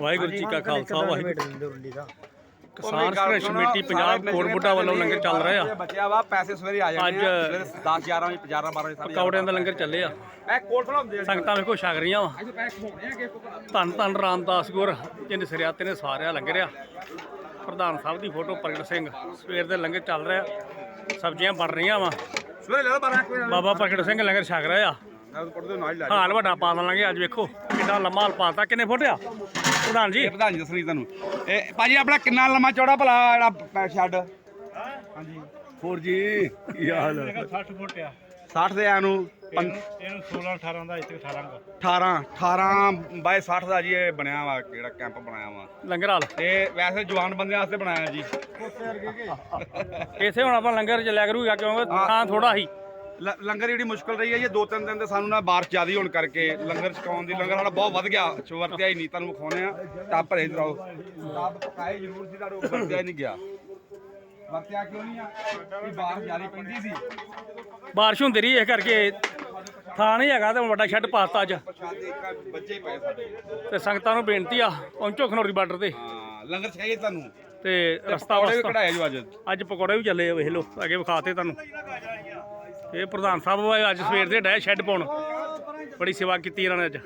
ਵਾਹਿਗੁਰੂ ਜੀ ਕਾ ਖਾਲਸਾ ਵਾਹਿਗੁਰੂ ਕਿਸਾਨ ਸੰਘਰਸ਼ ਕਮੇਟੀ ਪੰਜਾਬ ਕੋਟ ਬੁੱਢਾ ਵੱਲੋਂ ਲੰਗਰ ਚੱਲ ਰਿਹਾ ਆ। ਬੱਚਿਆ ਵਾ ਪੈਸੇ ਸਵੇਰੇ ਆ ਅੱਜ ਜਾਣੇ ਆ ਸਵੇਰੇ 10 11 ਵਜੇ 11 12 ਵਜੇ ਸਾਰੇ ਪਕੌੜਿਆਂ ਦਾ ਲੰਗਰ ਚੱਲੇ ਆ। ਐ ਕੋਲ ਫੜਾਉਂਦੇ ਆ ਸੰਗਤਾਂ ਵੇਖੋ ਛਕ ਰਹੀਆਂ ਵਾ। ਅੱਜ ਧੰਨ ਧੰਨ ਰਾਮਦਾਸ ਗੁਰ ਜਿੰਨ ਸਿਰਿਆ ਤੇ ਨੇ ਸਾਰਿਆ ਲੰਗਰ ਆ। ਪ੍ਰਧਾਨ ਸਾਹਿਬ ਦੀ ਫੋਟੋ ਪ੍ਰਗਟ ਸਿੰਘ ਸਵੇਰ ਦੇ ਲੰਗਰ ਚੱਲ ਰਿਹਾ। ਸਬਜ਼ੀਆਂ ਬਣ ਰਹੀਆਂ ਵਾ। ਸਵੇਰੇ ਲੈ 12 ਵਜੇ। ਬਾਬਾ ਪ੍ਰਗਟ ਸਿੰਘ ਲੰਗਰ ਛਕ ਰਿਹਾ ਲਾ ਹਾਲ ਵੱਡਾ ਪਾ ਲਾਂਗੇ ਅੱਜ ਵੇਖੋ। ਕਿੰਨਾ ਲੰਮਾ ਹਾਲ ਪਾਤਾ ਕਿੰਨੇ ਫੁੱਟ ਆ? ਪ੍ਰਧਾਨ ਜੀ। ਇਹ ਪ੍ਰਧਾਨ ਜੀ ਦੱਸਣੀ ਤੁਹਾਨੂੰ। ਇਹ ਭਾਜੀ ਆਪਣਾ ਕਿੰਨਾ ਲੰਮਾ ਚੌੜਾ ਭਲਾ ਜਿਹੜਾ ਪੈ- ਸ਼ੈੱਡ? ਹਾਂਜੀ। ਹੋਰ ਜੀ ਕੀ ਹਾਲ 60 ਫੁੱਟ ਆ। 60 ਦੇ ਆ ਨੂੰ ਪੰ- ਇਹਨੂੰ 16 18 ਦਾ ਇੱਥੇ 18 ਦਾ 18 18 ਬਾਈ 60 ਦਾ ਜੀ ਇਹ ਬਣਿਆ ਵਾ ਜਿਹੜਾ ਕੈਂਪ ਬਣਾਇਆ ਵਾ। ਲੰਗਰ ਹਾਲ। ਤੇ ਵੈਸੇ ਜਵਾਨ ਬੰਦਿਆਂ ਵਾਸਤੇ ਬਣਾਇਆ ਜੀ। ਇਥੇ ਹੁਣ ਆਪਾਂ ਲੰਗਰ ਚੱਲਿਆ ਕਰੂਗਾ ਕਿਉਂਕਿ ਥਾਂ ਥੋੜਾ ਹੀ ਲ- ਲੰਗਰ ਜਿਹੜੀ ਮੁਸ਼ਕਲ ਰਹੀ ਹੈ ਇਹ ਦੋ ਤਿੰਨ ਦਿਨ ਤੇ ਸਾਨੂੰ ਨਾ ਬਾਰਿਸ਼ ਜ਼ਿਆਦਾ ਹੋਣ ਕਰਕੇ ਲੰਗਰ ਛਕਾਉਣ ਦੀ ਲੰਗਰ ਸਾਡਾ ਬਹੁਤ ਵੱਧ ਗਿਆ। ਵਰਤਿਆ ਹੀ ਨਹੀਂ ਤੁਹਾਨੂੰ ਵਿਖਾਉਣੇ ਆ ਟੱਬ ਭਰੇ ਜਾਓ ਟੱਬ ਪਕਾਏ ਜ਼ਰੂਰ ਸੀ ਤੁਹਾਡੇ ਵਰਤਿਆ ਨਹੀਂ ਗਿਆ। ਵਰਤਿਆ ਕਿਉਂ ਨਹੀਂ ਆ? ਕਿ ਬਾਰਿਸ਼ ਜ਼ਿਆਦਾ ਪੈਂਦੀ ਸੀ। ਬਾਰਿਸ਼ ਹੁੰਦੀ ਰਹੀ ਇਸ ਕਰਕੇ ਥਾਂ ਨਹੀਂ ਹੈਗਾ ਤੇ ਹੁਣ ਵੱਡਾ ਸ਼ੈੱਡ ਪਾਤਾ ਅੱਜ। ਬੱਚੇ ਪਏ ਸਾਡੇ। ਤੇ ਸੰਗਤਾਂ ਨੂੰ ਬੇਨਤੀ ਆ ਪਹੁੰਚੋ ਖਨੌਰੀ ਬਾਰਡਰ ਤੇ। ਹਾਂ ਲੰਗਰ ਛਕਾਈਏ ਤੁਹਾਨੂੰ। ਤੇ ਰਸਤਾ ਵੀ ਵਸਤਾ ਕਢਾਏ ਜੋ ਅੱਜ। ਅੱਜ ਪਕੌੜੇ ਵੀ ਚੱਲੇ ਵੇਖ ਲਓ ਅੱਗੇ ਵਿਖਾਤੇ ਤੁਹਾਨੂੰ। ਇਹ ਪ੍ਰਧਾਨ ਸਾਹਿਬ ਅੱਜ ਸਵੇਰ ਦੇ ਡੈ ਸ਼ੈੱਡ ਪਾਉਣ। ਬੜੀ ਸੇਵਾ ਕੀਤੀ ਇਹਨਾਂ ਨੇ ਅੱਜ।